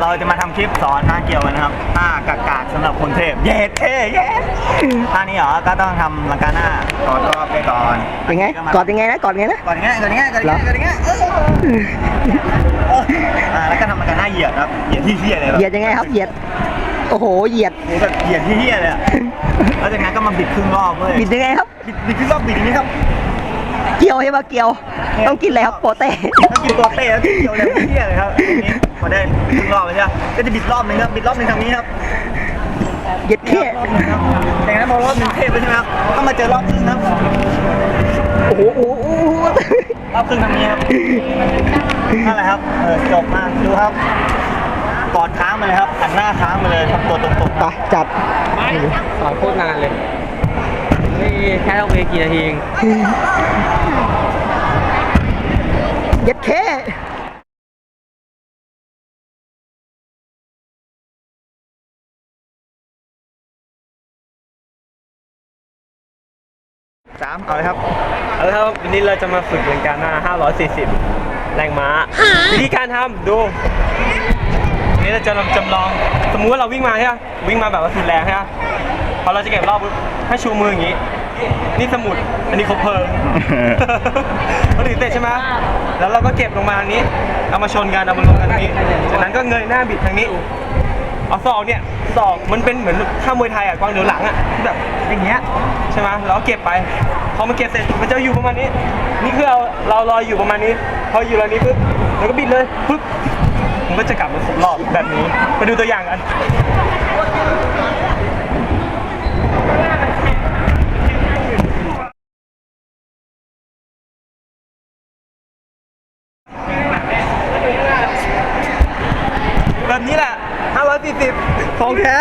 เราจะมาทำคลิปสอนท่าเกี่ยวกันนะครับท่ากากาดสำหรับคนเทพ เย็ดเท่เย็ดท่านี้เหรอ ก็ต้องทำลังกาหน้ากอดรอบไปก่อนยังไงก็มากอดยังไงนะกอดยังไงนะกอดอย่างเงี้ยกอดอย่างเงี้ยกอดอย่างเงี้ยกอดอย่างเงี้ยเออเอออ่าแล้วก็ทำลังกาหน้าเหยียดครับ เหยียดที่เหี้ยเลยแบบเหยียดยังไงครับเหยียด โอ้โห เหยียดโอ้แบบเหยียดที่เหี้ยเลยอะแล้วจากนั้นก็มาบิดครึ่งรอบเว้ยบิดยังไงครับบิดบิดครึ่งรอบบิดอย่างนี้ครับ เกี่ยวใช่ปะเกี่ยวต้องกินอะไรครับโปเต้ถ้ากินตัวเต้แล้วกินเกี่ยวเลยเหี้ยเลยครับอันนี้พอได้ครึ่งรอบไปใช่ไหมก็จะบิดรอบหนึงครับบิดรอบหนึงทางนี้ครับเหยียดแค่รอบหนึงครับแต่นั้นพอรอบหนึงเทพไปใช่ไหมครับต้องมาเจอรอบครึ่งครับโอ้โหโอ้โหโอ้โหรอบครึ่งทางนี้ครับนั่นแหละครับเออจบมาดูครับกอดค้างมาเลยครับหันหน้าค้างมาเลยทำตัวตรงๆ ไปจัด สอนโคตรนานเลย นี่แค่ต้องเวกี่นาทีเองเหยียดแค่สามเอาเลยครับ เอาละครับวันนี้เราจะมาฝึกเรื่องการหน้า 540 แรงม้า วิธีการทำดูอันนี้เราจะจำลอง สมมุติว่าเราวิ่งมาใช่ไหมวิ่งมาแบบว่าสุดแรงใช่ไหมพอเราจะเก็บรอบปุ๊บ ให้ชูมืออย่างนี้ นี่สมุด อันนี้คบเพลิงพอถึงเสร็จใช่ไหมแล้วเราก็เก็บลงมาอันนี้ เอามาชนกันเอามาลงกันตรงนี้ จากนั้นก็เงยหน้าบิดทางนี้ เอาศอกเนี่ยศอกมันเป็นเหมือนท่ามวยไทยอะกวางเหนือหลังอะที่แบบอย่างเงี้ยใช่ไหมแล้วเก็บไป พอมันเก็บเสร็จมันจะอยู่ประมาณนี้ นี่คือเราเราลอยอยู่ประมาณนี้ พออยู่ระนี้ปุ๊บแล้วก็บิดเลยปุ๊บมันก็จะกลับมาครบรอบแบบนี้มาดูตัวอย่างกัน บบนี้แหละ540ของแท้